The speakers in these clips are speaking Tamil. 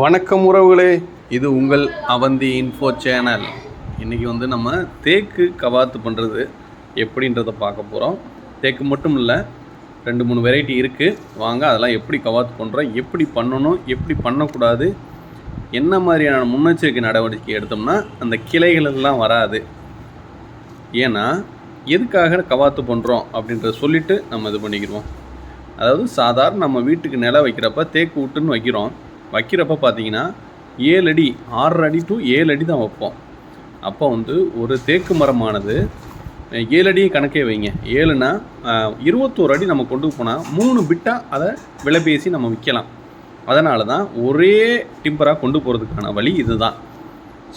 வணக்கம் உறவுகளே இது உங்கள் அவந்தி இன்ஃபோ சேனல் இன்றைக்கி வந்து நம்ம தேக்கு கவாத்து பண்ணுறது எப்படின்றத பார்க்க போகிறோம் தேக்கு மட்டும் இல்லை ரெண்டு மூணு வெரைட்டி இருக்குது வாங்க அதெல்லாம் எப்படி கவாத்து பண்ணுறோம் எப்படி பண்ணணும் எப்படி பண்ணக்கூடாது என்ன மாதிரியான முன்னெச்சரிக்கை நடவடிக்கை எடுத்தோம்னா அந்த கிளைகளெல்லாம் வராது. ஏன்னா எதுக்காக கவாத்து பண்ணுறோம் அப்படின்றத சொல்லிவிட்டு நம்ம இது பண்ணிக்கிடுவோம். அதாவது சாதாரண நம்ம வீட்டுக்கு நிலம் வைக்கிறப்ப தேக்கு விட்டுன்னு வைக்கிறோம். வைக்கிறப்ப பார்த்தீங்கன்னா ஏழு அடி ஆறரை அடி டு ஏழு அடி தான் வைப்போம். அப்போ வந்து ஒரு தேக்கு மரமானது ஏழு அடியை கணக்கே வைங்க. ஏழுனா இருபத்தோரு அடி நம்ம கொண்டு போனால் மூணு பிட்டாக அதை விலை பேசி நம்ம விற்கலாம். அதனால தான் ஒரே டிம்பராக கொண்டு போகிறதுக்கான வழி இதுதான்.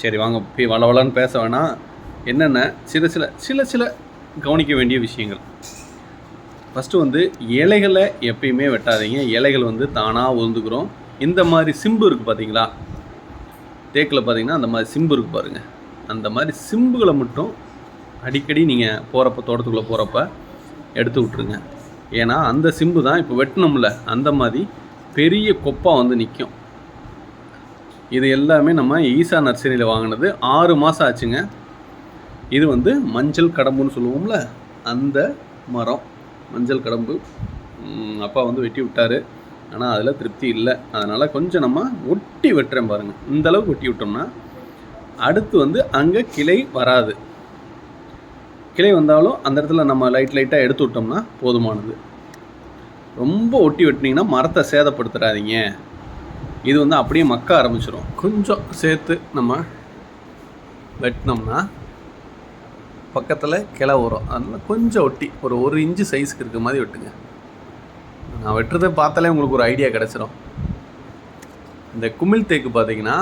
சரி வாங்க போய் வள வளன்னு பேச வேணாம். என்னென்ன? சில சில சில சில கவனிக்க வேண்டிய விஷயங்கள். ஃபஸ்ட்டு வந்து இலைகளை எப்பயுமே வெட்டாதீங்க. இலைகள் வந்து தானாக உழுந்துக்கிறோம் இந்த மாதிரி சிம்பு இருக்குது பார்த்தீங்களா தேக்கில் பார்த்தீங்கன்னா அந்த மாதிரி சிம்பு இருக்குது பாருங்கள் அந்த மாதிரி சிம்புகளை மட்டும் அடிக்கடி நீங்கள் போகிறப்ப தோட்டத்துக்குள்ளே போகிறப்ப எடுத்து விட்ருங்க ஏன்னா அந்த சிம்பு தான் இப்போ வெட்டணும்ல அந்த மாதிரி பெரிய கொப்பா வந்து நிற்கும் இது எல்லாமே நம்ம ஈசா நர்சரியில் வாங்கினது ஆறு மாதம் ஆச்சுங்க. இது வந்து மஞ்சள் கடம்புன்னு சொல்லுவோம்ல அந்த மரம். மஞ்சள் கடம்பு அப்பா வந்து வெட்டி விட்டார். ஆனால் அதில் திருப்தி இல்லை. அதனால் கொஞ்சம் நம்ம ஒட்டி வெட்டுறேன் பாருங்கள் இந்த அளவுக்கு ஒட்டி விட்டோம்னா அடுத்து வந்து அங்கே கிளை வராது. கிளை வந்தாலும் அந்த இடத்துல நம்ம லைட் லைட்டாக எடுத்து விட்டோம்னா போதுமானது. ரொம்ப ஒட்டி வெட்டினீங்கன்னா மரத்தை சேதப்படுத்துறாதீங்க இது வந்து அப்படியே மக்க ஆரம்பிச்சிடும் கொஞ்சம் சேர்த்து நம்ம வெட்டினோம்னா பக்கத்தில் கிளை வரும். அதனால் கொஞ்சம் ஒட்டி ஒரு ஒரு இன்ச்சு சைஸ்க்கு இருக்க மாதிரி வெட்டுங்க. நான் வெட்டுறதை பார்த்தாலே உங்களுக்கு ஒரு ஐடியா கிடச்சிரும். இந்த குமிழ் தேக்கு பார்த்தீங்கன்னா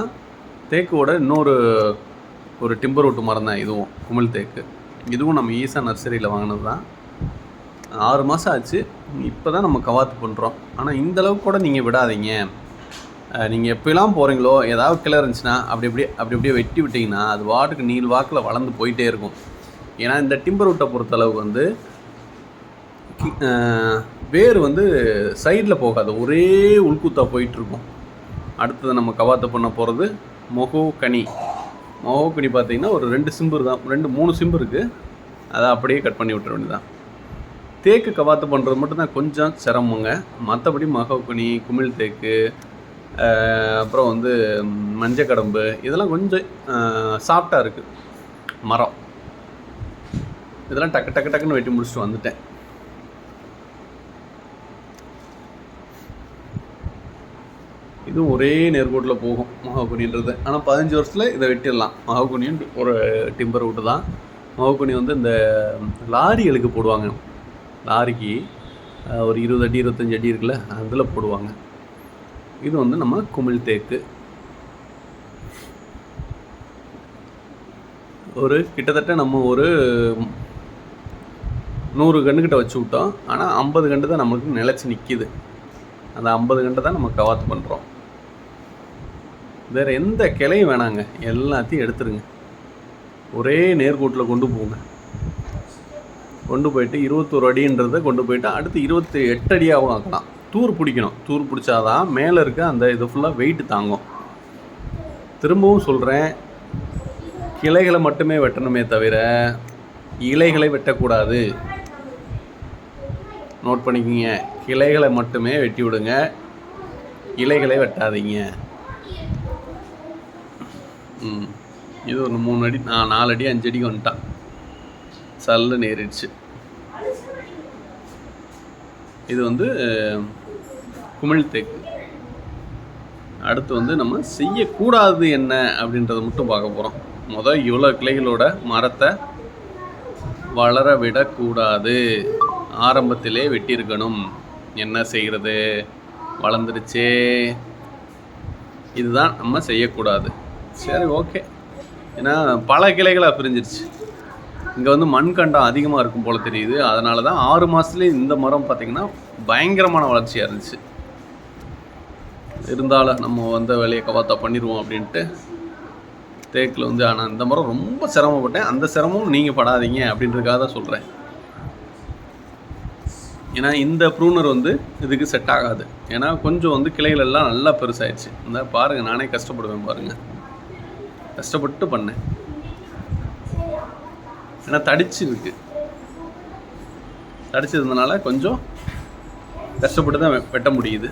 தேக்கோட இன்னொரு ஒரு டிம்பர் ஒட்டு மரம் தான் இதுவும் குமிழ் தேக்கு. இதுவும் நம்ம ஈசா நர்சரியில் வாங்கினது தான் ஆறு மாதம் ஆச்சு. இப்போ தான் நம்ம கவாத்து பண்ணுறோம் ஆனால் இந்தளவுக்கு கூட நீங்கள் விடாதீங்க. நீங்கள் எப்போலாம் போகிறீங்களோ ஏதாவது கிளை இருந்துச்சுன்னா அப்படி அப்படியே அப்படி அப்படியே வெட்டி விட்டிங்கன்னா அது வாட்டுக்கு நீள் வாக்கில் வளர்ந்து போயிட்டே இருக்கும். ஏன்னா இந்த டிம்பர் விட்டை பொறுத்தளவுக்கு வந்து வேர் வந்து சைடில் போகாது. ஒரே உள்குத்தா போயிட்டுருக்கும். அடுத்தது நம்ம கவாத்து பண்ண போகிறது மொகோ கனி மொகோ கனி பார்த்தீங்கன்னா ஒரு ரெண்டு சிம்பு தான் ரெண்டு மூணு சிம்பு இருக்குது அதை அப்படியே கட் பண்ணி விட்டுற வேண்டியதான் தேக்கு கவாத்து பண்ணுறது மட்டும்தான் கொஞ்சம் சிரமங்க. மற்றபடி மகோக்கனி குமிழ் தேக்கு அப்புறம் வந்து மஞ்சள் கடம்பு இதெல்லாம் கொஞ்சம் சாஃப்டாக இருக்குது மரம். இதெல்லாம் டக்கு டக்கு டக்குன்னு வெட்டி முடிச்சுட்டு வந்துட்டேன். இது ஒரே நேர்கோட்டில் போகும் மகாகுனின்றது ஆனால் பதினஞ்சு வருஷத்தில் இதை வெட்டிடலாம். மகாகுனின் ஒரு டிம்பர் விட்டு தான். மகாகுனி வந்து இந்த லாரிகளுக்கு போடுவாங்க. லாரிக்கு ஒரு இருபது அடி இருபத்தஞ்சி அடி இருக்குல்ல அதில் போடுவாங்க. இது வந்து நம்ம குமிழ் தேக்கு. ஒரு கிட்டத்தட்ட நம்ம ஒரு நூறு கன்றுக்கிட்ட வச்சு விட்டோம். ஆனால் ஐம்பது கன்று தான் நம்மளுக்கு நிலச்சி நிற்கிது அந்த ஐம்பது கன்று தான் நம்ம கவாத்து பண்ணுறோம் வேறு எந்த கிளையும் வேணாங்க. எல்லாத்தையும் எடுத்துருங்க. ஒரே நேர்கோட்டில் கொண்டு போங்க. கொண்டு போயிட்டு இருபத்தோரு அடின்றதை கொண்டு போயிட்டு அடுத்து இருபத்தி எட்டு அடியாகவும் ஆக்கலாம். தூர் பிடிக்கணும். தூர் பிடிச்சாதான் மேலே இருக்க அந்த இது ஃபுல்லாக வெயிட்டு தாங்கும். திரும்பவும் சொல்கிறேன் கிளைகளை மட்டுமே வெட்டணுமே தவிர இலைகளை வெட்டக்கூடாது. நோட் பண்ணிக்கோங்க. கிளைகளை மட்டுமே வெட்டி விடுங்க இலைகளை வெட்டாதீங்க. ம். இது ஒரு மூணு அடி நான் நாலு அடி அஞ்சு அடிக்கு வந்துட்டான். சல்ல நேரிடுச்சு. இது வந்து குமிழ் தேக்கு. அடுத்து வந்து நம்ம செய்யக்கூடாது என்ன அப்படின்றத மட்டும் பார்க்க போகிறோம் முதல் இவ்வளோ கிளைகளோட மரத்தை வளர விடக்கூடாது. ஆரம்பத்திலே வெட்டியிருக்கணும். என்ன செய்கிறது வளர்ந்துருச்சே இதுதான் நம்ம செய்யக்கூடாது. சரி ஓகே ஏன்னா பல கிளைகளாக பிரிஞ்சிருச்சு. இங்கே வந்து மண்கண்டம் அதிகமாக இருக்கும் போல் தெரியுது. அதனால தான் ஆறு மாதத்துலேயே இந்த மரம் பார்த்திங்கன்னா பயங்கரமான வளர்ச்சியாக இருந்துச்சு. இருந்தாலும் நம்ம வந்த வேலையை கவாத்தா பண்ணிடுவோம் அப்படின்ட்டு தேக்கில் வந்து ஆனால் இந்த மரம் ரொம்ப சிரமப்பட்டேன். அந்த சிரமமும் நீங்கள் படாதீங்க அப்படின்றதுக்காக தான் சொல்கிறேன் ஏன்னா இந்த ப்ரூனர் வந்து இதுக்கு செட் ஆகாது. ஏன்னா கொஞ்சம் வந்து கிளைகள் எல்லாம் நல்லா பெருசாகிடுச்சு இந்த பாருங்கள் நானே கஷ்டப்படுவேன் பாருங்கள் கஷ்டப்பட்டு பண்ணேன். ஏன்னா தடிச்சு இருக்கு. தடிச்சதுனால கொஞ்சம் கஷ்டப்பட்டு தான் வெட்ட முடியுது.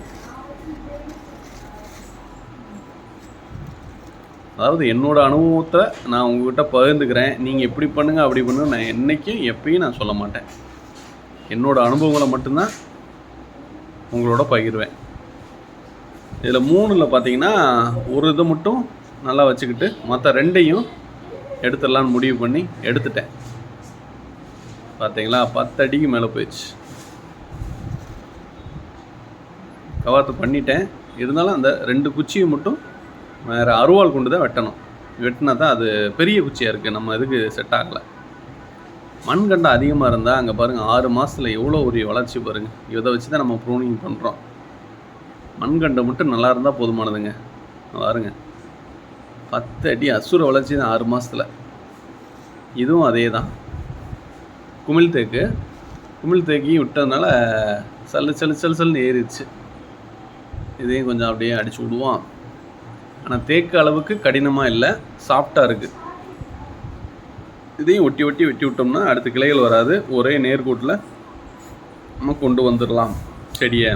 அதாவது என்னோட அனுபவத்தை நான் உங்ககிட்ட பகிர்ந்துக்கிறேன். நீங்கள் எப்படி பண்ணுங்க அப்படி பண்ணுங்க நான் என்றைக்கும் எப்பயும் நான் சொல்ல மாட்டேன். என்னோட அனுபவங்களை மட்டும்தான் உங்களோட பகிர்வேன். இதில் மூணில் பார்த்தீங்கன்னா ஒரு இதை மட்டும் நல்லா வச்சுக்கிட்டு மற்ற ரெண்டையும் எடுத்துடலான்னு முடிவு பண்ணி எடுத்துட்டேன். பார்த்தீங்களா பத்து அடிக்கு மேலே போயிடுச்சு. கவாத்து பண்ணிட்டேன். இருந்தாலும் அந்த ரெண்டு குச்சியை மட்டும் வேறு அருவாள் கொண்டு தான் வெட்டணும். வெட்டினா தான் அது பெரிய குச்சியாக இருக்குது நம்ம இதுக்கு செட் ஆகலை. மண்கண்டம் அதிகமாக இருந்தால் அங்கே பாருங்கள் ஆறு மாதத்தில் எவ்வளோ ஒரு வளர்ச்சி பாருங்கள் இதை வச்சு தான் நம்ம ப்ரூனிங் பண்ணுறோம் மண்கண்டம் மட்டும் நல்லா இருந்தால் போதுமானதுங்க. பாருங்கள் பத்து அடி அசுர வளர்ச்சி தான் ஆறு மாதத்தில் இதுவும் அதே தான் குமிழ் தேக்கு. குமிழ் தேக்கையும் விட்டதுனால சல்லு சல்லு சல்லு சல்னு ஏறிடுச்சு. இதையும் கொஞ்சம் அப்படியே அடிச்சு விடுவோம். ஆனால் தேக்கு அளவுக்கு கடினமாக இல்லை. சாஃப்டாக இருக்குது இதையும் ஒட்டி ஒட்டி வெட்டி விட்டோம்னா அடுத்த கிளைகள் வராது. ஒரே நேர்கோட்டில் நம்ம கொண்டு வந்துடலாம் செடியை.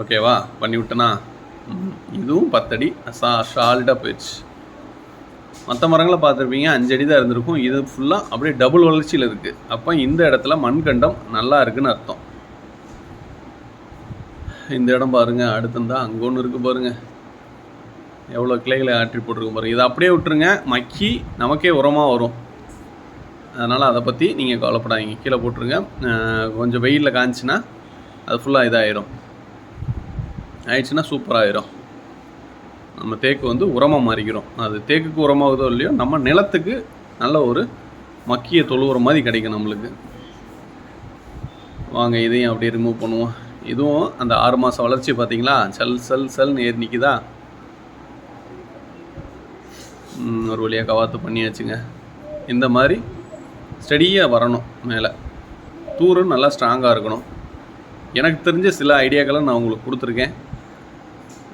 ஓகேவா? பண்ணி விட்டனா? இதுவும் பத்தடி. சா ஷால்டாக போயிடுச்சு. மற்ற மரங்களை பார்த்துருப்பீங்க அஞ்சடி தான் இருந்திருக்கும். இது ஃபுல்லாக அப்படியே டபுள் வளர்ச்சியில் இருக்குது அப்போ இந்த இடத்துல மண்கண்டம் நல்லா இருக்குன்னு அர்த்தம். இந்த இடம் பாருங்க அடுத்திருந்தா அங்கே ஒன்று இருக்குது பாருங்கள் எவ்வளோ கிளைகளை ஆற்றி போட்டிருக்கும் பாருங்கள் இதை அப்படியே விட்டுருங்க மக்கி நமக்கே உரமாக வரும். அதனால் அதை பற்றி நீங்கள் கவலைப்படாதீங்க. கீழே போட்டுருங்க. கொஞ்சம் வெயிலில் காய்ச்சின்னா அது ஃபுல்லாக இதாகிடும் ஆயிடுச்சுன்னா சூப்பராகிடும் நம்ம தேக்கு வந்து உரமாக மாறிக்கிறோம். அது தேக்குக்கு உரமாகுதோ இல்லையோ நம்ம நிலத்துக்கு நல்ல ஒரு மக்கிய தொழுவுற மாதிரி கிடைக்கும் நம்மளுக்கு. வாங்க இதையும் அப்படியே ரிமூவ் பண்ணுவோம். இதுவும் அந்த ஆறு மாதம் வளர்ச்சி பார்த்தீங்களா சல் சல் சல்னு ஏறி நிற்கிதா ஒரு வழியாக கவாத்து பண்ணியாச்சுங்க. இந்த மாதிரி ஸ்டடியாக வரணும் மேலே. தூரும் நல்லா ஸ்ட்ராங்காக இருக்கணும். எனக்கு தெரிஞ்ச சில ஐடியாக்களை நான் உங்களுக்கு கொடுத்துருக்கேன்.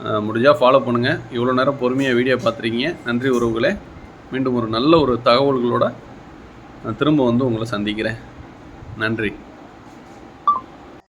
முடிஞ்சால் ஃபாலோ பண்ணுங்கள் இவ்வளோ நேரம் பொறுமையாக வீடியோ பார்த்துருக்கீங்க. நன்றி உறவுகளே. மீண்டும் ஒரு நல்ல ஒரு தகவல்களோட நான் திரும்ப வந்து உங்களை சந்திக்கிறேன். நன்றி.